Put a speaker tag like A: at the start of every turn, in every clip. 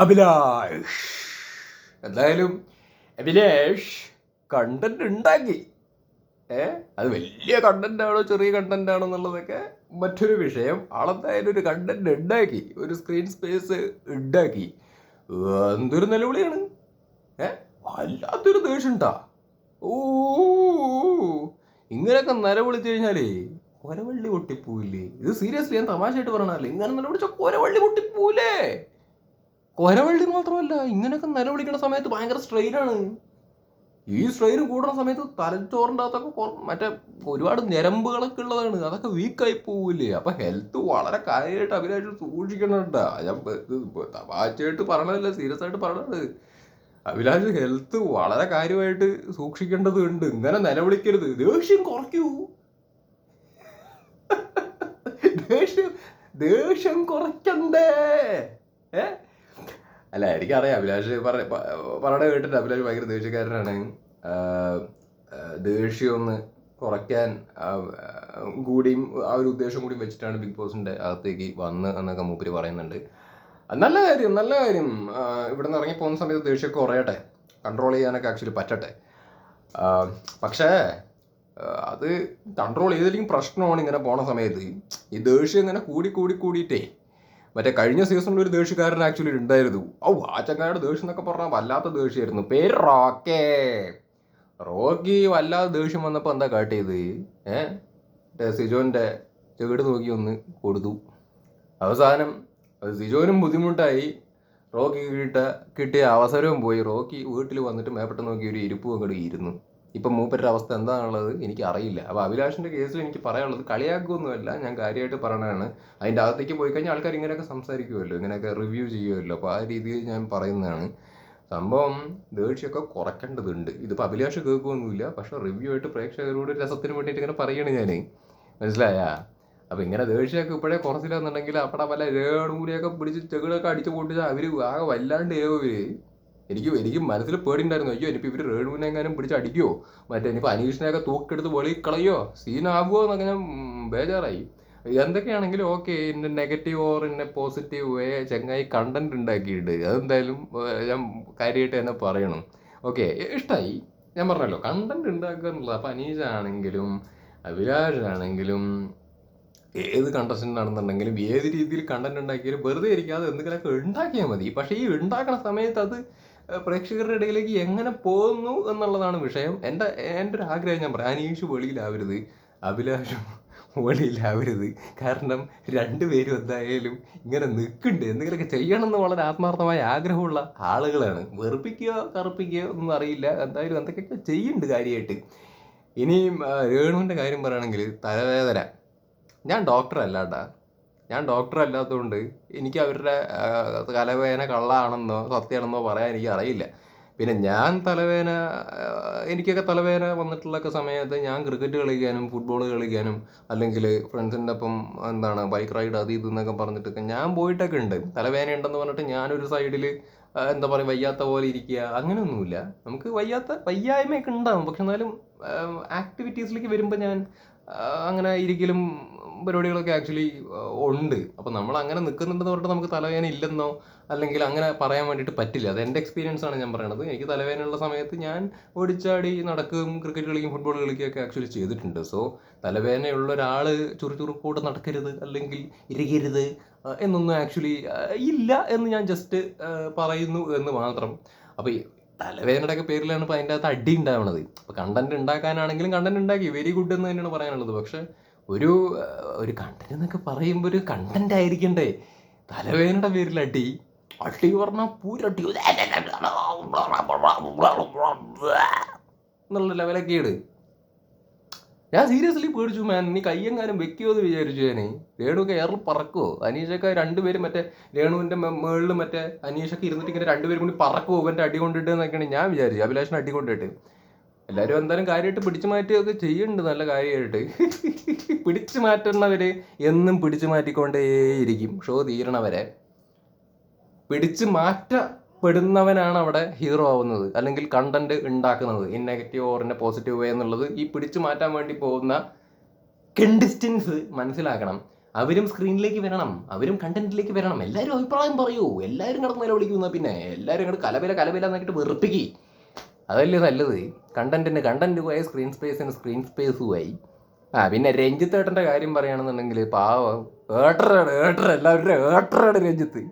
A: അഭിലാഷ്. എന്തായാലും അഭിലാഷ് കണ്ടന്റ് ഉണ്ടാക്കി. ഏ? അത് വലിയ കണ്ടന്റ് ആണോ ചെറിയ കണ്ടന്റ് ആണോ എന്നുള്ളതൊക്കെ മറ്റൊരു വിഷയം. ആളെന്തായാലും ഒരു കണ്ടന്റ് ഉണ്ടാക്കി ഒരു സ്ക്രീൻ സ്പേസ് ഉണ്ടാക്കി. എന്തൊരു നിലവിളിയാണ് ഏ? വല്ലാത്തൊരു ദേഷ്യണ്ടാ ഓ ഇങ്ങനെയൊക്കെ നിലവിളിച്ചു കഴിഞ്ഞാലേ കൊരവള്ളി പൊട്ടിപ്പോയില്ലേ ഇത് സീരിയസ്ലി ഞാൻ തമാശയായിട്ട് പറഞ്ഞാലേ ഇങ്ങനെ നിലവിളിച്ച കൊരവള്ളി പൊട്ടിപ്പോയില്ലേ കൊരവള്ളി മാത്രമല്ല ഇങ്ങനെയൊക്കെ നിലവിളിക്കുന്ന സമയത്ത് ഭയങ്കര സ്ട്രെയിനാണ് ഈ സ്ട്രെയിൻ കൂടുന്ന സമയത്ത് തലച്ചോറിന്റെ അകത്തൊക്കെ മറ്റേ ഒരുപാട് ഞരമ്പുകളൊക്കെ ഉള്ളതാണ്. അതൊക്കെ വീക്കായി പോവില്ലേ? അപ്പൊ ഹെൽത്ത് വളരെ കാര്യമായിട്ട് അഭിലാഷം സൂക്ഷിക്കണുണ്ടാ. ഞാൻ തമാശയായിട്ട് പറഞ്ഞതല്ല സീരിയസ് ആയിട്ട് പറയണത്. അഭിലാഷ് ഹെൽത്ത് വളരെ കാര്യമായിട്ട് സൂക്ഷിക്കേണ്ടതുണ്ട് ഇങ്ങനെ നിലവിളിക്കരുത്. ദേഷ്യം കുറയ്ക്കൂ. ദേഷ്യം ദേഷ്യം കുറയ്ക്കണ്ടേ. അല്ല എനിക്കറിയാം. അഭിലാഷ് പറ പറയണ കേട്ടിട്ട് അഭിലാഷ് ഭയങ്കര ദേഷ്യക്കാരനാണ്. ദേഷ്യം ഒന്ന് കുറയ്ക്കാൻ കൂടിയും ആ ഒരു ഉദ്ദേശം കൂടി വെച്ചിട്ടാണ് ബിഗ് ബോസിന്റെ അകത്തേക്ക് വന്ന് എന്നൊക്കെ മൂപ്പര് പറയുന്നുണ്ട്. നല്ല കാര്യം നല്ല കാര്യം. ഇവിടെ നിന്ന് ഇറങ്ങി പോകുന്ന സമയത്ത് ദേഷ്യമൊക്കെ കുറയട്ടെ. കൺട്രോൾ ചെയ്യാനൊക്കെ ആക്ച്വലി പറ്റട്ടെ. പക്ഷേ അത് കൺട്രോൾ ചെയ്തില്ലെങ്കിൽ പ്രശ്നമാണ് ഇങ്ങനെ പോണ സമയത്ത്. ഈ ദേഷ്യം ഇങ്ങനെ കൂടി കൂടി കൂടിയിട്ടേ. മറ്റേ കഴിഞ്ഞ സീസണിൽ ഒരു ദേഷ്യക്കാരൻ ആക്ച്വലി ഉണ്ടായിരുന്നു. ഔ ആ ചങ്ങായുടെ ദേഷ്യം എന്നൊക്കെ പറഞ്ഞാൽ വല്ലാത്ത ദേഷ്യമായിരുന്നു. പേര് റോക്കേ. റോക്കി വല്ലാതെ ദേഷ്യം വന്നപ്പോൾ എന്താ കാട്ടിയത്? ഏഹ് സിജോന്റെ ചെവിട് നോക്കി ഒന്ന് കൊടുത്തു. അവസാനം അത് സിജോനും ബുദ്ധിമുട്ടായി. റോക്കി കിട്ട കിട്ടിയ അവസരവും പോയി. റോക്കി വീട്ടിൽ വന്നിട്ട് മേപ്പെട്ട് നോക്കി ഒരു ഇരിപ്പും അങ്ങോട്ട് ഇരുന്നു. ഇപ്പം മൂപ്പരുടെ അവസ്ഥ എന്താണുള്ളത് എനിക്ക് അറിയില്ല. അപ്പോൾ അഭിലാഷിന്റെ കേസിൽ എനിക്ക് പറയാനുള്ളത് കളിയാക്കുമൊന്നുമല്ല ഞാൻ കാര്യമായിട്ട് പറയണതാണ്. അതിന്റെ അകത്തേക്ക് പോയി കഴിഞ്ഞാൽ ആൾക്കാർ ഇങ്ങനെയൊക്കെ സംസാരിക്കുമല്ലോ ഇങ്ങനെയൊക്കെ റിവ്യൂ ചെയ്യുമല്ലോ അപ്പോൾ ആ രീതിയിൽ ഞാൻ പറയുന്നതാണ്. സംഭവം ദേഷ്യമൊക്കെ കുറയ്ക്കേണ്ടതുണ്ട്. ഇതിപ്പോൾ അഭിലാഷ് കേൾക്കുകയൊന്നുമില്ല പക്ഷേ റിവ്യൂ ആയിട്ട് പ്രേക്ഷകരോട് രസത്തിന് വേണ്ടിയിട്ട് ഇങ്ങനെ പറയണേ ഞാൻ മനസ്സിലായ? അപ്പോൾ ഇങ്ങനെ ദേഷ്യമൊക്കെ ഇപ്പോഴേ കുറച്ചില്ലെന്നുണ്ടെങ്കിൽ അവിടെ പല രേണൂരെയൊക്കെ പിടിച്ച് ചെകിടൊക്കെ അടിച്ചു പൊട്ടിച്ച് അവർ ആകെ വല്ലാണ്ട് ഏവര് എനിക്ക് എനിക്ക് മനസ്സിൽ പേടിണ്ടായിരുന്നു അയ്യോ ഇനിയിപ്പോൾ ഇവർ എങ്ങാനും പിടിച്ച് അടിക്കുമോ മറ്റേ ഇനിയിപ്പോൾ അനീഷിനെയൊക്കെ തൂക്കെടുത്ത് വെളിയിൽ കളയോ? സീനാകുമോ എന്നൊക്കെ ഞാൻ ബേജാറായി. എന്തൊക്കെയാണെങ്കിലും okay in a negative or in a positive way ചങ്ങായി കണ്ടന്റ് ഉണ്ടാക്കിയിട്ട് അതെന്തായാലും ഞാൻ കാര്യമായിട്ട് തന്നെ പറയണം. ഓക്കെ ഇഷ്ടമായി ഞാൻ പറഞ്ഞല്ലോ കണ്ടന്റ് ഉണ്ടാക്കുക എന്നുള്ളത്. ആണെങ്കിലും അനീഷാണെങ്കിലും അഭിലാഷാണെങ്കിലും ഏത് കണ്ടസ്റ്റന്റ് ആണെന്നുണ്ടെങ്കിലും ഏത് രീതിയിൽ കണ്ടന്റ് ഉണ്ടാക്കിയാലും വെറുതെ ഇരിക്കാതെ എന്തെങ്കിലുമൊക്കെ ഉണ്ടാക്കിയാൽ മതി. പക്ഷേ ഈ ഉണ്ടാക്കുന്ന സമയത്ത് അത് പ്രേക്ഷകരുടെ ഇടയിലേക്ക് എങ്ങനെ പോകുന്നു എന്നുള്ളതാണ് വിഷയം. എന്റെ എന്റെ ഒരു ആഗ്രഹം ഞാൻ പറയാം. അനീഷ് വെളിയിലാവരുത്. അഭിലാഷും വെളിയിലാവരുത്. കാരണം രണ്ടുപേരും എന്തായാലും ഇങ്ങനെ നിൽക്കുന്നുണ്ട്. എന്തെങ്കിലുമൊക്കെ ചെയ്യണം എന്ന് വളരെ ആത്മാർത്ഥമായ ആഗ്രഹമുള്ള ആളുകളാണ്. വെറുപ്പിക്കുകയോ കറുപ്പിക്കുകയോ ഒന്നും അറിയില്ല. എന്തായാലും എന്തൊക്കെയൊക്കെ ചെയ്യുന്നുണ്ട് കാര്യമായിട്ട്. ഇനിയും രേണുവിന്റെ കാര്യം പറയുകയാണെങ്കിൽ തലവേദന. ഞാൻ ഡോക്ടർ അല്ലാട്ടാ. ഞാൻ ഡോക്ടർ അല്ലാത്തതുകൊണ്ട് എനിക്ക് അവരുടെ തലവേദന കള്ളാണെന്നോ സത്യമാണെന്നോ പറയാൻ എനിക്ക് അറിയില്ല. പിന്നെ ഞാൻ തലവേദന എനിക്കൊക്കെ തലവേദന വന്നിട്ടുള്ളൊക്കെ സമയത്ത് ഞാൻ ക്രിക്കറ്റ് കളിക്കാനും ഫുട്ബോൾ കളിക്കാനും അല്ലെങ്കിൽ ഫ്രണ്ട്സിന്റെ ഒപ്പം എന്താണ് ബൈക്ക് റൈഡ് അത് ഇത് എന്നൊക്കെ പറഞ്ഞിട്ടൊക്കെ ഞാൻ പോയിട്ടൊക്കെ ഉണ്ട്. തലവേദന ഉണ്ടെന്ന് പറഞ്ഞിട്ട് ഞാനൊരു സൈഡിൽ എന്താ പറയുക വയ്യാത്ത പോലെ ഇരിക്കുക അങ്ങനെയൊന്നുമില്ല. നമുക്ക് വയ്യാത്ത വയ്യായ്മയൊക്കെ ഉണ്ടാകും പക്ഷെ എന്നാലും ആക്ടിവിറ്റീസിലേക്ക് വരുമ്പോൾ ഞാൻ അങ്ങനെ ഇരിക്കലും പരിപാടികളൊക്കെ ആക്ച്വലി ഉണ്ട്. അപ്പോൾ നമ്മൾ അങ്ങനെ നിൽക്കുന്നുണ്ടെന്ന് പറഞ്ഞിട്ട് നമുക്ക് തലവേദന ഇല്ലെന്നോ അല്ലെങ്കിൽ അങ്ങനെ പറയാൻ വേണ്ടിയിട്ട് പറ്റില്ല. അത് എന്റെ എക്സ്പീരിയൻസ് ആണ് ഞാൻ പറയണത്. എനിക്ക് തലവേദനയുള്ള സമയത്ത് ഞാൻ ഓടിച്ചാടി നടക്കുകയും ക്രിക്കറ്റ് കളിക്കും ഫുട്ബോൾ കളിക്കുകയൊക്കെ ആക്ച്വലി ചെയ്തിട്ടുണ്ട്. സോ തലവേദനയുള്ള ഒരാൾ ചുറുചുറുക്കോടെ നടക്കരുത് അല്ലെങ്കിൽ ഇരിക്കരുത് എന്നൊന്നും ആക്ച്വലി ഇല്ല എന്ന് ഞാൻ ജസ്റ്റ് പറയുന്നു എന്ന് മാത്രം. അപ്പോൾ തലവേദനയുടെ ഒക്കെ പേരിലാണ് ഇപ്പോൾ അതിന്റെ അകത്ത് അടി ഉണ്ടാവുന്നത് അപ്പോൾ കണ്ടന്റ് ഉണ്ടാക്കാനാണെങ്കിലും കണ്ടന്റ് ഉണ്ടാക്കി. വെരി ഗുഡ് എന്ന് തന്നെയാണ് പറയാനുള്ളത്. പക്ഷെ ഒരു ഒരു കണ്ടന്റ് എന്നൊക്കെ പറയുമ്പോൾ ഒരു കണ്ടന്റ് ആയിരിക്കണ്ടേ? തലവേദനയുടെ പേരിൽ അടി അടി പറഞ്ഞാൽ പൂരട്ടി. എന്നുള്ള ലെവലൊക്കെ ഇട്. ഞാൻ സീരിയസ്ലി പേടിച്ചു മാൻ നീ കയ്യെങ്ങാനും വെക്കുമോ എന്ന് വിചാരിച്ചു ഞാൻ രേണുക്ക് ഏറെ പറക്കുമോ അനീഷൊക്കെ രണ്ടുപേരും മറ്റേ രേണുവിന്റെ മേളിൽ മറ്റേ അനീഷൊക്കെ ഇരുന്നിട്ട് ഇങ്ങനെ രണ്ടുപേരും കൂടി പറക്കുമോ ഇവന്റെ അടി കൊണ്ടിട്ട് എന്നൊക്കെയാണ് ഞാൻ വിചാരിച്ചു അഭിലാഷിനെ അടി കൊണ്ടിട്ട്. എല്ലാവരും എന്തായാലും കാര്യമായിട്ട് പിടിച്ചു മാറ്റുകയൊക്കെ ചെയ്യുന്നുണ്ട് നല്ല കാര്യമായിട്ട് പിടിച്ചു മാറ്റുന്നവര് എന്നും പിടിച്ചു മാറ്റിക്കൊണ്ടേയിരിക്കും. ഷോ തീരണവരെ. പിടിച്ചു മാറ്റപ്പെടുന്നവനാണ് അവിടെ ഹീറോ ആവുന്നത് അല്ലെങ്കിൽ കണ്ടന്റ് ഉണ്ടാക്കുന്നത്. In negative in positive way എന്നുള്ളത് ഈ പിടിച്ചു മാറ്റാൻ വേണ്ടി പോകുന്ന കണ്ടിസ്റ്റൻസ് മനസ്സിലാക്കണം. അവരും സ്ക്രീനിലേക്ക് വരണം അവരും കണ്ടന്റിലേക്ക് വരണം. എല്ലാവരും അഭിപ്രായം പറയൂ. എല്ലാവരും കിടന്ന് നിലവിളിക്കുന്ന പിന്നെ. എല്ലാവരും ഇങ്ങോട്ട് കലവില കലവില എന്നിട്ട് വെറുപ്പിക്കി. അതല്ലേ നല്ലത്. കണ്ടന്റിന് കണ്ടന്റ് പോയ സ്ക്രീൻ സ്പേസിന് സ്ക്രീൻ സ്പേസുമായി ആ പിന്നെ രഞ്ജിത്ത് ഏട്ടന്റെ കാര്യം പറയുകയാണെന്നുണ്ടെങ്കിൽ പാവം. ഏട്ടറാണ് ഏട്ടർ എല്ലാവരുടെയും ഏട്ടറാണ് രഞ്ജിത്ത്.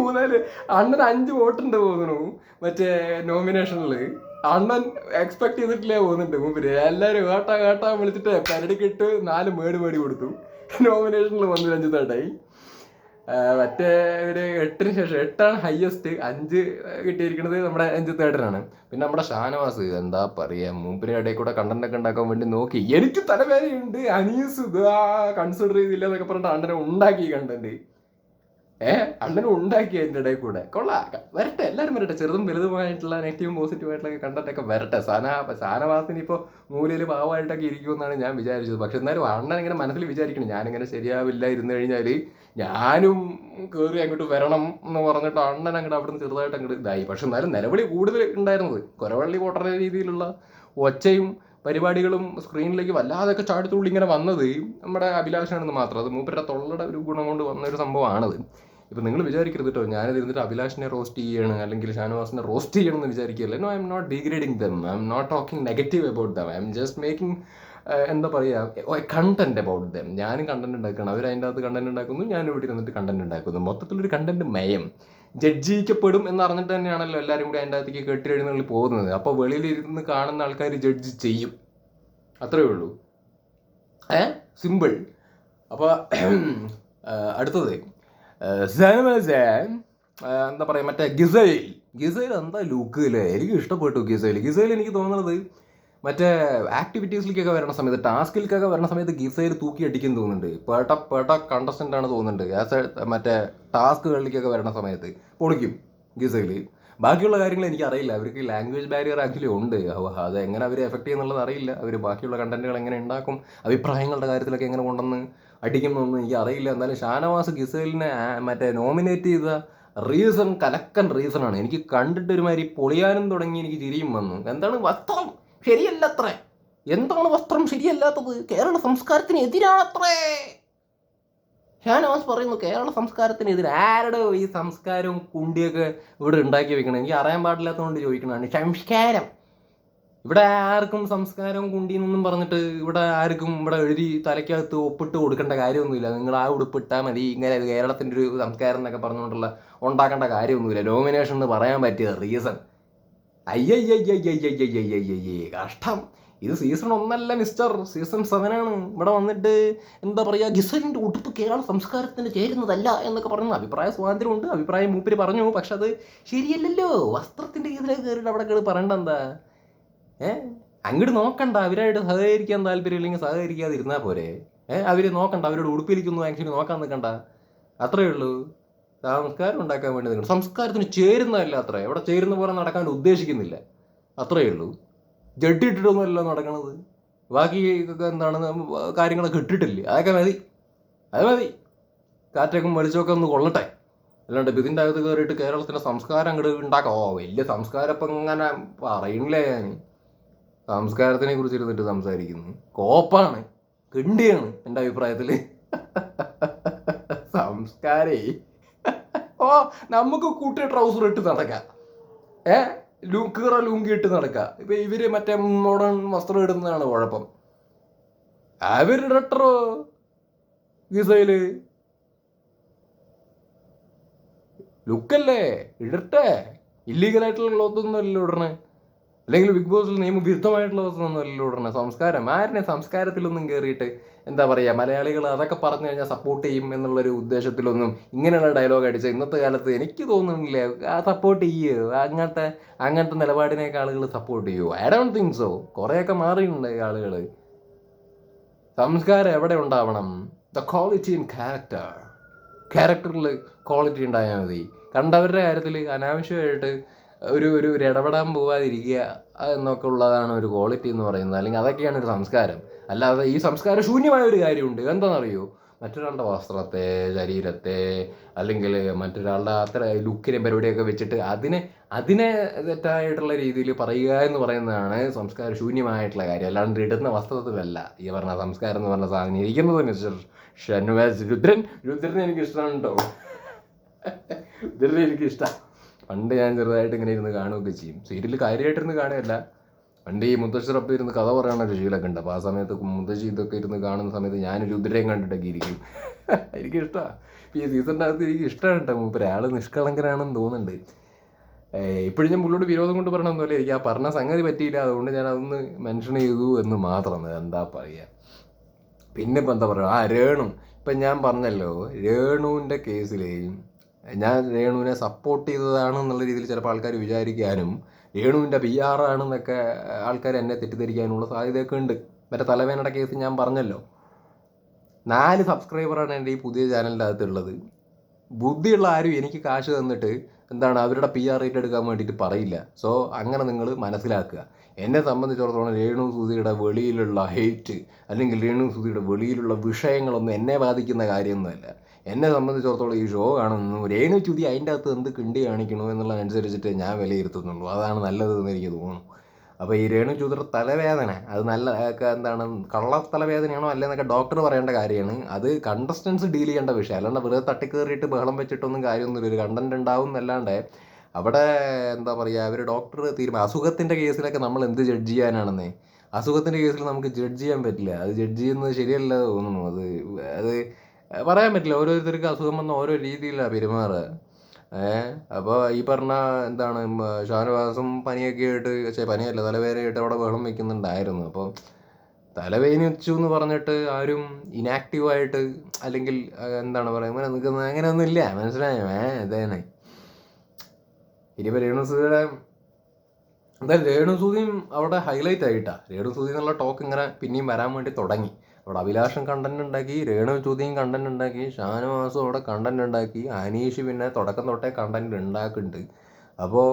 A: മൂന്നാൽ അണ്ണൻ അഞ്ച് വോട്ടുണ്ട് തോന്നുന്നു. മറ്റേ നോമിനേഷനിൽ അണ്ണൻ എക്സ്പെക്ട് ചെയ്തിട്ടില്ലേ പോകുന്നുണ്ട് മുമ്പിൽ എല്ലാവരും ഏട്ടാ ഏട്ടാ വിളിച്ചിട്ട് പരടിക്കിട്ട് നാല് മേടി മേടി കൊടുത്തു. നോമിനേഷനിൽ വന്നു രഞ്ജിത്തേട്ടായി. മറ്റേ ഒരു എട്ടിന് ശേഷം എട്ടാണ് ഹയസ്റ്റ് അഞ്ച് കിട്ടിയിരിക്കുന്നത് നമ്മുടെ അഞ്ച് തേട്ടറാണ് പിന്നെ നമ്മുടെ ഷാനവാസ് എന്താ പറയാ മൂപ്പര് ഇടയിൽ കൂടെ കണ്ടന്റ് ഒക്കെ ഉണ്ടാക്കാൻ വേണ്ടി നോക്കി. എനിക്ക് തലവേദനയുണ്ട് അനീസ് ഇതാ കൺസിഡർ ചെയ്തില്ല എന്നൊക്കെ പറഞ്ഞിട്ട് അണ്ണനെ ഉണ്ടാക്കി കണ്ടന്റ് ഏ? അണ്ണനെ ഉണ്ടാക്കി അതിന്റെ ഇടയിൽ കൂടെ. കൊള്ളാം. വരട്ടെ. എല്ലാവരും വരട്ടെ. ചെറുതും വലുതുമായിട്ടുള്ള നെഗറ്റീവും പോസിറ്റീവ് ആയിട്ടുള്ള കണ്ടന്റ് ഒക്കെ വരട്ടെ. സാന സാനവാസിന് ഇപ്പോൾ മൂലയിൽ പാവമായിട്ടൊക്കെ ഇരിക്കുമെന്നാണ് ഞാൻ വിചാരിച്ചത്. പക്ഷെ എന്നാലും അണ്ണൻ ഇങ്ങനെ മനസ്സിൽ വിചാരിക്കണം. ഞാനിങ്ങനെ ശരിയാവില്ല ഇരുന്ന് കഴിഞ്ഞാൽ ഞാനും കയറി അങ്ങോട്ട് വരണം എന്ന് പറഞ്ഞിട്ട് അണ്ണൻ അങ്ങോട്ട് അവിടെ നിന്ന് ചെറുതായിട്ട് അങ്ങോട്ട് ഇതായി. പക്ഷെ എന്നാലും നിലവിളി കൂടുതൽ ഉണ്ടായിരുന്നത്. കുരവള്ളി പൊട്ടണ രീതിയിലുള്ള ഒച്ചയും പരിപാടികളും സ്ക്രീനിലേക്ക് വല്ലാതൊക്കെ ചാടിത്തുള്ളി ഇങ്ങനെ വന്നത് നമ്മുടെ അഭിലാഷാണെന്ന് മാത്രം. അത് മൂപ്പരുടെ തൊള്ളയുടെ ഒരു ഗുണം കൊണ്ട് വന്ന ഒരു സംഭവമാണത്. ഇപ്പം നിങ്ങൾ വിചാരിക്കരുത് കേട്ടോ ഞാനിത് ഇരുന്നിട്ട് അഭിലാഷിനെ റോസ്റ്റ് ചെയ്യണം അല്ലെങ്കിൽ ഷാനുവാസിനെ റോസ്റ്റ് ചെയ്യണം എന്ന് വിചാരിക്കില്ല no I'm not degrading them I'm not talking negative about them I'm just making എന്താ പറയുക കണ്ടന്റ് അബൌട്ട് ദം ഞാനും കണ്ടന്റ് ഉണ്ടാക്കണം അവർ അതിന്റെ അകത്ത് കണ്ടന്റ് ഉണ്ടാക്കുന്നു. ഞാനും ഇവിടെ ഇരുന്നിട്ട് കണ്ടന്റ് ഉണ്ടാക്കുന്നു. മൊത്തത്തിലൊരു കണ്ടന്റ് മയം. ജഡ്ജിക്കപ്പെടും എന്ന് അറിഞ്ഞിട്ട് തന്നെയാണല്ലോ എല്ലാവരും കൂടി അതിന്റെ അകത്തേക്ക് കെട്ടിയെഴുന്നള്ളി പോകുന്നത്. അപ്പോൾ വെളിയിലിരുന്ന് കാണുന്ന ആൾക്കാർ ജഡ്ജ് ചെയ്യും. അത്രേ ഉള്ളൂ. ഏ? സിമ്പിൾ അപ്പോൾ അടുത്തത്. എന്താ പറയുക മറ്റേ ഗിസൈൽ. ഗിസൈൽ എന്താ ലുക്ക് അല്ലേ എനിക്ക് ഇഷ്ടപ്പെട്ടു ഗിസൈൽ. ഗിസൈൽ എനിക്ക് തോന്നുന്നത് മറ്റേ ആക്ടിവിറ്റീസിലേക്കൊക്കെ വരണ സമയത്ത് ടാസ്കിലേക്കൊക്കെ വരണ സമയത്ത് ഗീസയിൽ തൂക്കി അടിക്കും തോന്നുന്നുണ്ട്. പേട്ട പേട്ട കണ്ടസ്റ്റന്റ് ആണ് തോന്നുന്നുണ്ട്. ആസ് മറ്റേ ടാസ്കുകളിലേക്കൊക്കെ വരണ സമയത്ത് പൊളിക്കും ഗീസയിൽ ബാക്കിയുള്ള കാര്യങ്ങൾ എനിക്ക് അറിയില്ല. അവർക്ക് ലാംഗ്വേജ് ബാരിയർ ആക്ച്വലി ഉണ്ട്. അത് എങ്ങനെ അവർ എഫക്ട് ചെയ്യുന്നുള്ളത് അറിയില്ല. അവർ ബാക്കിയുള്ള കണ്ടന്റുകൾ എങ്ങനെ ഉണ്ടാക്കും അഭിപ്രായങ്ങളുടെ കാര്യത്തിലൊക്കെ എങ്ങനെ കൊണ്ടുവന്ന് അടിക്കുന്നൊന്നും എനിക്ക് അറിയില്ല. എന്നാലും ഷാനവാസ് ഗിസേലിനെ മറ്റേ നോമിനേറ്റ് ചെയ്ത റീസൺ കലക്കൻ റീസൺ ആണ്. എനിക്ക് കണ്ടിട്ട് ഒരുമാതിരി പൊളിയാനും തുടങ്ങി എനിക്ക് ചിരിയും വന്നു. എന്താണ് വസ്ത്രം? ശരിയല്ല അത്രേ എന്താണ് വസ്ത്രം ശരിയല്ലാത്തത്? കേരള സംസ്കാരത്തിന് എതിരാണത്രേ. ഷാനവാസ് പറയുന്നു കേരള സംസ്കാരത്തിനെതിരെ ആരുടെ ഈ സംസ്കാരവും കുണ്ടിയൊക്കെ ഇവിടെ ഉണ്ടാക്കി വെക്കണം? എനിക്ക് അറിയാൻ പാടില്ലാത്തതുകൊണ്ട് ചോദിക്കണതാണ്. സംസ്കാരം. ഇവിടെ ആർക്കും സംസ്കാരം കുണ്ടി എന്നൊന്നും പറഞ്ഞിട്ട് ഇവിടെ ആർക്കും ഇവിടെ എഴുതി തലയ്ക്കകത്ത് ഒപ്പിട്ട് കൊടുക്കേണ്ട കാര്യമൊന്നുമില്ല. നിങ്ങൾ ആ ഉടുപ്പിട്ടാൽ മതി. ഇങ്ങനെ കേരളത്തിന്റെ ഒരു സംസ്കാരം എന്നൊക്കെ പറഞ്ഞുകൊണ്ടുള്ള ഉണ്ടാക്കേണ്ട കാര്യമൊന്നുമില്ല. നോമിനേഷൻ എന്ന് പറയാൻ പറ്റിയ റീസൺ അയ്യയ്യയ്യയ്യയ്യയ്യയ്യയ്യയ്യേ കഷ്ടം ഇത് സീസൺ ഒന്നല്ല മിസ്റ്റർ സീസൺ സെവൻ ആണ് ഇവിടെ വന്നിട്ട് എന്താ പറയുക ഗിസലിന്റെ ഉടുപ്പ് കേരള സംസ്കാരത്തിന് ചേരുന്നതല്ല എന്നൊക്കെ പറയുന്ന അഭിപ്രായ സ്വാതന്ത്ര്യമുണ്ട് അഭിപ്രായം മൂപ്പര് പറഞ്ഞു പക്ഷെ അത് ശരിയല്ലല്ലോ വസ്ത്രത്തിന്റെ ഇതിലേക്ക് കയറിയിട്ട് അവിടെ കയറി പറയണ്ട എന്താ ഏ അങ്ങോട്ട് നോക്കണ്ട അവരായിട്ട് സഹകരിക്കാൻ താല്പര്യമില്ലെങ്കിൽ സഹകരിക്കാതിരുന്നാൽ പോരെ ഏഹ് അവർ നോക്കണ്ട അവരോട് ഉടുപ്പിലിക്കൊന്നും ആക്ച്വലി നോക്കാൻ നിൽക്കണ്ട അത്രയേ ഉള്ളൂ സംസ്കാരം ഉണ്ടാക്കാൻ വേണ്ടി നിൽക്കണം. സംസ്കാരത്തിന് ചേരുന്നതല്ല അത്ര. എവിടെ ചേരുന്ന പോലെ നടക്കാൻ ഉദ്ദേശിക്കുന്നില്ല. അത്രയേ ഉള്ളൂ. ജഡ്ഡിട്ടിട്ടൊന്നുമല്ല നടക്കണത്. ബാക്കി എന്താണ് കാര്യങ്ങളൊക്കെ ഇട്ടിട്ടില്ലേ? അതൊക്കെ മതി. അത് മതി. കാറ്റൊക്കെ വലിച്ചൊക്കെ ഒന്ന് കൊള്ളട്ടെ. അല്ലാണ്ട് ഇതിന്റെ അകത്ത് കയറിയിട്ട് കേരളത്തിന്റെ സംസ്കാരം അങ്ങോട്ട് ഉണ്ടാക്കാം. ഓ വലിയ സംസ്കാരം ഇപ്പം ഇങ്ങനെ പറയുന്നില്ലേ ഞാൻ സംസ്കാരത്തിനെ കുറിച്ച് ഇരുന്നിട്ട് സംസാരിക്കുന്നു. കോപ്പാണ്. കിണ്ടിയാണ് എന്റെ അഭിപ്രായത്തിൽ സംസ്കാരേ. ഓ നമുക്ക് കൂട്ടിയ ട്രൗസർ ഇട്ട് നടക്കാം. ഏ? ലൂ കീറ ലുങ്കി ഇട്ട് നടക്കാം. ഇപ്പൊ ഇവർ മറ്റേ മോഡേൺ വസ്ത്രം ഇടുന്നതാണ് കുഴപ്പം. അവരിടട്ടോ ഗിസയിൽ. ലുക്കല്ലേ? ഇടട്ടെ. ഇല്ലീഗലായിട്ടുള്ള ക്ലോത്തൊന്നും അല്ലല്ലോ ഇടണേ. അല്ലെങ്കിൽ ബിഗ് ബോസിൽ നിയമവിരുദ്ധമായിട്ടുള്ള ദിവസമൊന്നും അല്ലല്ലോ ഉടനെ സംസ്കാരം. ആരിനെ സംസ്കാരത്തിലൊന്നും കയറിയിട്ട് എന്താ പറയുക മലയാളികൾ അതൊക്കെ പറഞ്ഞു കഴിഞ്ഞാൽ സപ്പോർട്ട് ചെയ്യും എന്നുള്ളൊരു ഉദ്ദേശത്തിലൊന്നും ഇങ്ങനെയുള്ള ഡയലോഗ് അടിച്ച ഇന്നത്തെ കാലത്ത് എനിക്ക് തോന്നുന്നില്ല. ആ സപ്പോർട്ട് ചെയ്യോ. അങ്ങനത്തെ അങ്ങനത്തെ നിലപാടിനെയൊക്കെ ആളുകൾ സപ്പോർട്ട് ചെയ്യുമോ ഐ ഡോണ്ട് തിങ്ക് സോ കുറേയൊക്കെ മാറിയിട്ടുണ്ട് ആളുകൾ. സംസ്കാരം എവിടെ ഉണ്ടാവണം? ദ ക്വാളിറ്റി ഇൻ ക്യാരക്ടർ ക്യാരക്ടറിൽ ക്വാളിറ്റി ഉണ്ടായാൽ മതി. കണ്ടവരുടെ കാര്യത്തിൽ അനാവശ്യമായിട്ട് ഒരു ഒരു ഇടപെടാൻ പോവാതിരിക്കുക എന്നൊക്കെ ഉള്ളതാണ് ഒരു ക്വാളിറ്റി എന്ന് പറയുന്നത്. അല്ലെങ്കിൽ അതൊക്കെയാണ് ഒരു സംസ്കാരം. അല്ലാതെ ഈ സംസ്കാരം ശൂന്യമായ ഒരു കാര്യമുണ്ട്. എന്താണെന്നറിയോ? മറ്റൊരാളുടെ വസ്ത്രത്തെ ശരീരത്തെ അല്ലെങ്കിൽ മറ്റൊരാളുടെ അത്ര ലുക്കിനെ പരിപാടിയൊക്കെ വെച്ചിട്ട് അതിനെ അതിനെ തെറ്റായിട്ടുള്ള രീതിയിൽ പറയുക എന്ന് പറയുന്നതാണ് സംസ്കാര ശൂന്യമായിട്ടുള്ള കാര്യം. അല്ലാണ്ട് ഇടുന്ന വസ്ത്രത്തിലല്ല. ഈ പറഞ്ഞ സംസ്കാരം എന്ന് പറഞ്ഞ സാധനം ഇരിക്കുന്നത് മിസ്റ്റർ ഷനുവാസ് രുദ്രൻ. രുദ്രനെ എനിക്ക് ഇഷ്ടമാണ് കേട്ടോ രുദ്രനെ എനിക്ക് ഇഷ്ടമാണ് പണ്ട് ഞാൻ ചെറുതായിട്ട് ഇങ്ങനെ ഇരുന്ന് കാണുകയൊക്കെ ചെയ്യും. സീരിയൽ കാര്യമായിട്ടിരുന്ന് കാണുകയല്ല. പണ്ട് ഈ മുത്തശ്ശിറപ്പ് ഇരുന്ന് കഥ പറയാനുള്ള ശീലമൊക്കെ ഉണ്ട്. അപ്പോൾ ആ സമയത്ത് മുത്തശ്ശി ഇതൊക്കെ ഇരുന്ന് കാണുന്ന സമയത്ത് ഞാൻ ഉദ്രയും കണ്ടിട്ടൊക്കെ ഇരിക്കും. എനിക്കിഷ്ടമാണ് ഈ സീസണിന്റെ അകത്ത് എനിക്ക് ഇഷ്ടമാണ് കേട്ടോ മൂപ്പര് ആൾ നിഷ്കളങ്കരാണെന്ന് തോന്നുന്നുണ്ട്. ഇപ്പോഴും ഞാൻ പുള്ളിയോട് വിരോധം കൊണ്ട് പറയണമെന്നല്ല എനിക്ക് ആ പറഞ്ഞ സംഗതി പറ്റിയില്ല. അതുകൊണ്ട് ഞാൻ അതൊന്ന് മെൻഷൻ ചെയ്തു എന്ന് മാത്രം. എന്താ പറയുക പിന്നെ ഇപ്പം എന്താ പറയുക ആ രേണു. ഇപ്പം ഞാൻ പറഞ്ഞല്ലോ രേണുവിന്റെ കേസിൽ ഞാൻ രേണുവിനെ സപ്പോർട്ട് ചെയ്തതാണ് എന്നുള്ള രീതിയിൽ ചിലപ്പോൾ ആൾക്കാർ വിചാരിക്കാനും രേണുവിന്റെ പി ആർ ആണെന്നൊക്കെ ആൾക്കാർ എന്നെ തെറ്റിദ്ധരിക്കാനുള്ള സാധ്യതയൊക്കെ ഉണ്ട്. മറ്റേ തലവേനയുടെ കേസ് ഞാൻ പറഞ്ഞല്ലോ. നാല് സബ്സ്ക്രൈബറാണ് എന്റെ ഈ പുതിയ ചാനലിന്റെ അകത്തുള്ളത്. ബുദ്ധിയുള്ള ആരും എനിക്ക് കാശ് തന്നിട്ട് എന്താണ് അവരുടെ പി ആർ റേറ്റ് എടുക്കാൻ വേണ്ടിയിട്ട് പറയില്ല. സോ അങ്ങനെ നിങ്ങൾ മനസ്സിലാക്കുക. എന്നെ സംബന്ധിച്ചിടത്തോളം രേണു സുധിയുടെ വെളിയിലുള്ള ഹെയ്റ്റ് അല്ലെങ്കിൽ രേണു സുധിയുടെ വെളിയിലുള്ള വിഷയങ്ങളൊന്നും എന്നെ ബാധിക്കുന്ന കാര്യമൊന്നുമല്ല. എന്നെ സംബന്ധിച്ചിടത്തോളം ഈ ഷോ കാണുന്നു രേണു ചുതി അതിന്റെ അകത്ത് എന്ത് കിണ്ടി കാണിക്കണോ എന്നുള്ളതനുസരിച്ചിട്ട് ഞാൻ വിലയിരുത്തുന്നുള്ളൂ. അതാണ് നല്ലതെന്ന് എനിക്ക് തോന്നുന്നു. അപ്പോൾ ഈ രേണു ചുതിർ തലവേദന അത് നല്ല എന്താണ് കള്ള തലവേദനയാണോ അല്ലെന്നൊക്കെ ഡോക്ടർ പറയേണ്ട കാര്യമാണ്. അത് കണ്ടസ്റ്റൻസ് ഡീൽ ചെയ്യേണ്ട വിഷയം. അല്ലാണ്ട് വെറുതെ തട്ടിക്കേറിയിട്ട് ബഹളം വെച്ചിട്ടൊന്നും കാര്യമൊന്നുമില്ല. ഒരു കണ്ടന്റ് ഉണ്ടാവും എന്നല്ലാണ്ട് അവിടെ എന്താ പറയുക അവർ ഡോക്ടർ തീരുമാനം അസുഖത്തിന്റെ കേസിലൊക്കെ നമ്മൾ എന്ത് ജഡ്ജ് ചെയ്യാനാണെന്നേ? അസുഖത്തിന്റെ കേസിൽ നമുക്ക് ജഡ്ജ് ചെയ്യാൻ പറ്റില്ല. അത് ജഡ്ജ് ചെയ്യുന്നത് ശരിയല്ല തോന്നുന്നു. അത് അത് പറയാൻ പറ്റില്ല. ഓരോരുത്തർക്ക് അസുഖം വന്ന ഓരോ രീതിയിലാണ് പെരുമാറുക ഏഹ് അപ്പോൾ ഈ പറഞ്ഞ എന്താണ് ഷാനവാസും പനിയൊക്കെ ആയിട്ട് ചേ പനിയല്ല തലവേദനയായിട്ട് അവിടെ വെള്ളം വെക്കുന്നുണ്ടായിരുന്നു. അപ്പോൾ തലവേദന വെച്ചു എന്ന് പറഞ്ഞിട്ട് ആരും ഇനാക്റ്റീവായിട്ട് അല്ലെങ്കിൽ എന്താണ് പറയുക അങ്ങനെ നിൽക്കുന്നത് അങ്ങനെയൊന്നും ഇല്ല മനസ്സിലായോ? ഏ ഇതേനെ ഇനിയിപ്പോൾ രേണുസൂതിയുടെ എന്തായാലും രേണുസൂതിയും അവിടെ ഹൈലൈറ്റ് ആയിട്ടാ. രേണുസൂതി എന്നുള്ള ടോക്ക് ഇങ്ങനെ പിന്നെയും വരാൻ വേണ്ടി തുടങ്ങി. അവിടെ അഭിലാഷം കണ്ടന്റ് ഉണ്ടാക്കി രേണു ചൂതിയും കണ്ടന്റ് ഉണ്ടാക്കി ഷാനവാസും അവിടെ കണ്ടന്റ് ഉണ്ടാക്കി അനീഷ് പിന്നെ തുടക്കം തൊട്ടേ കണ്ടന്റ് ഉണ്ടാക്കുന്നുണ്ട്. അപ്പോൾ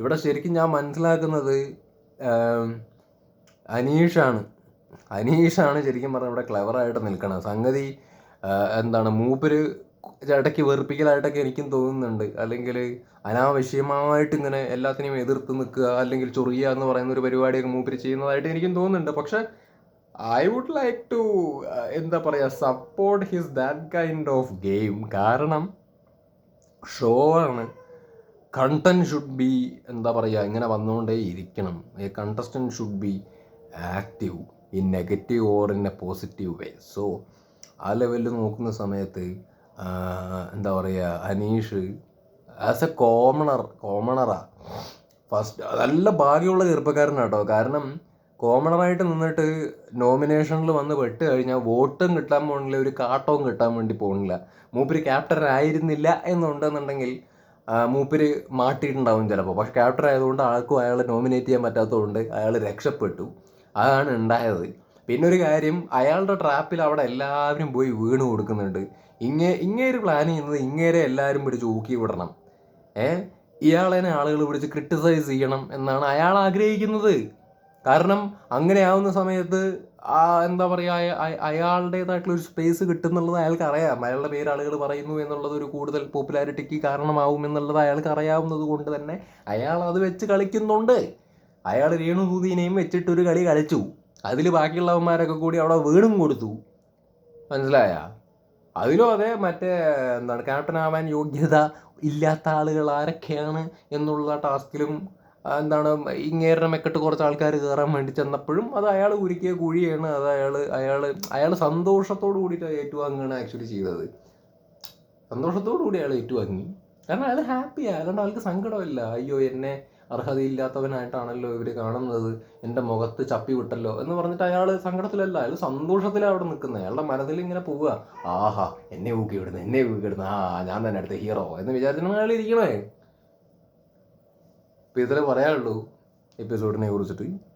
A: ഇവിടെ ശരിക്കും ഞാൻ മനസ്സിലാക്കുന്നത് അനീഷാണ്. അനീഷാണ് ശരിക്കും പറഞ്ഞാൽ ഇവിടെ ക്ലവറായിട്ട് നിൽക്കണം സംഗതി എന്താണ് മൂപ്പര് ഇടയ്ക്ക് വെറുപ്പിക്കലായിട്ടൊക്കെ എനിക്കും തോന്നുന്നുണ്ട്. അല്ലെങ്കിൽ അനാവശ്യമായിട്ട് ഇങ്ങനെ എല്ലാത്തിനെയും എതിർത്ത് നിൽക്കുക അല്ലെങ്കിൽ ചൊറിയുക എന്ന് പറയുന്ന ഒരു പരിപാടിയൊക്കെ മൂപ്പര് ചെയ്യുന്നതായിട്ട് എനിക്കും തോന്നുന്നുണ്ട്. പക്ഷേ ഐ വുഡ് ലൈക്ക് ടു എന്താ പറയുക support his that kind of game കാരണം ഷോ ആണ്. കണ്ടന്റ് ഷുഡ് ബി എന്താ പറയുക ഇങ്ങനെ വന്നുകൊണ്ടേ ഇരിക്കണം a contestant should be active in negative or in a positive way so ആ ലെവലിൽ നോക്കുന്ന സമയത്ത് എന്താ പറയുക അനീഷ് ആസ് എ കോമണർ കോമണറാ ഫസ്റ്റ് നല്ല ഭാഗ്യമുള്ള ചെറുപ്പക്കാരനാട്ടോ. കാരണം കോമണറായിട്ട് നിന്നിട്ട് നോമിനേഷനിൽ വന്ന് പെട്ട് കഴിഞ്ഞാൽ വോട്ടും കിട്ടാൻ പോകണില്ല ഒരു കാട്ടവും കിട്ടാൻ വേണ്ടി പോകണില്ല മൂപ്പര് ക്യാപ്റ്റൻ ആയിരുന്നില്ല എന്നുണ്ടെന്നുണ്ടെങ്കിൽ മൂപ്പര് മാട്ടിയിട്ടുണ്ടാവും ചിലപ്പോൾ പക്ഷെ ക്യാപ്റ്റർ ആയതുകൊണ്ട് ആൾക്കും അയാളെ നോമിനേറ്റ് ചെയ്യാൻ പറ്റാത്തതുകൊണ്ട് അയാൾ രക്ഷപ്പെട്ടു. അതാണ് ഉണ്ടായത്. പിന്നെ ഒരു കാര്യം അയാളുടെ ട്രാപ്പിൽ അവിടെ എല്ലാവരും പോയി വീണ് കൊടുക്കുന്നുണ്ട്. ഇങ്ങേ ഇങ്ങേ ഒരു പ്ലാൻ ചെയ്യുന്നത് ഇങ്ങേരെ എല്ലാവരും പിടിച്ച് ഊക്കി വിടണം. ഏ? ഇയാളെ ആളുകൾ പിടിച്ച് ക്രിട്ടിസൈസ് ചെയ്യണം എന്നാണ് അയാൾ ആഗ്രഹിക്കുന്നത്. കാരണം അങ്ങനെ ആവുന്ന സമയത്ത് ആ എന്താ പറയുക അയാളുടേതായിട്ടുള്ള ഒരു സ്പേസ് കിട്ടുന്നുള്ളത് അയാൾക്ക് അറിയാം. അയാളുടെ പേര് ആളുകൾ പറയുന്നു എന്നുള്ളത് ഒരു കൂടുതൽ പോപ്പുലാരിറ്റിക്ക് കാരണമാവും എന്നുള്ളത് അയാൾക്ക് അറിയാവുന്നത് കൊണ്ട് തന്നെ അയാൾ അത് വെച്ച് കളിക്കുന്നുണ്ട്. അയാൾ രേണുദൂതിനെയും വെച്ചിട്ട് ഒരു കളി കളിച്ചു. അതിൽ ബാക്കിയുള്ളവന്മാരൊക്കെ കൂടി അവിടെ വീണും കൊടുത്തു. മനസ്സിലായ? അതിലും അതെ മറ്റേ എന്താണ് ക്യാപ്റ്റൻ ആവാൻ യോഗ്യത ഇല്ലാത്ത ആളുകൾ ആരൊക്കെയാണ് എന്നുള്ള ടാസ്കിലും എന്താണ് ഇങ്ങേരുടെ മെക്കെട്ട് കുറച്ച് ആൾക്കാർ കയറാൻ വേണ്ടി ചെന്നപ്പോഴും അത് അയാൾ ഉരുക്കിയ കുഴിയാണ് അത് അയാൾ അയാൾ അയാൾ സന്തോഷത്തോടു കൂടിയിട്ട് ഏറ്റുവാങ്ങുകയാണ് ആക്ച്വലി ചെയ്തത്. സന്തോഷത്തോടു കൂടി അയാൾ ഏറ്റുവാങ്ങി. കാരണം അയാൾ ഹാപ്പിയാണ് കാരണം അയാൾക്ക് സങ്കടമില്ല. അയ്യോ എന്നെ അർഹതയില്ലാത്തവനായിട്ടാണല്ലോ ഇവർ കാണുന്നത്. എന്റെ മുഖത്ത് ചപ്പി വിട്ടല്ലോ എന്ന് പറഞ്ഞിട്ട് അയാൾ സങ്കടത്തിലല്ല അയാൾ സന്തോഷത്തിലാണ് അവിടെ നിൽക്കുന്നത്. അയാളുടെ മനസ്സിൽ ഇങ്ങനെ പോവുക. ആഹാ എന്നെ ഊക്കി വിടുന്നു എന്നെ ഊക്കി വിടുന്നു ആ ഞാൻ തന്നെ അടുത്ത ഹീറോ എന്ന് വിചാരിച്ചിട്ടാണ് അയാൾ ഇരിക്കണേ അപ്പോൾ ഇതിലേ പറയാനുള്ളൂ എപ്പിസോഡിനെ കുറിച്ചിട്ട്.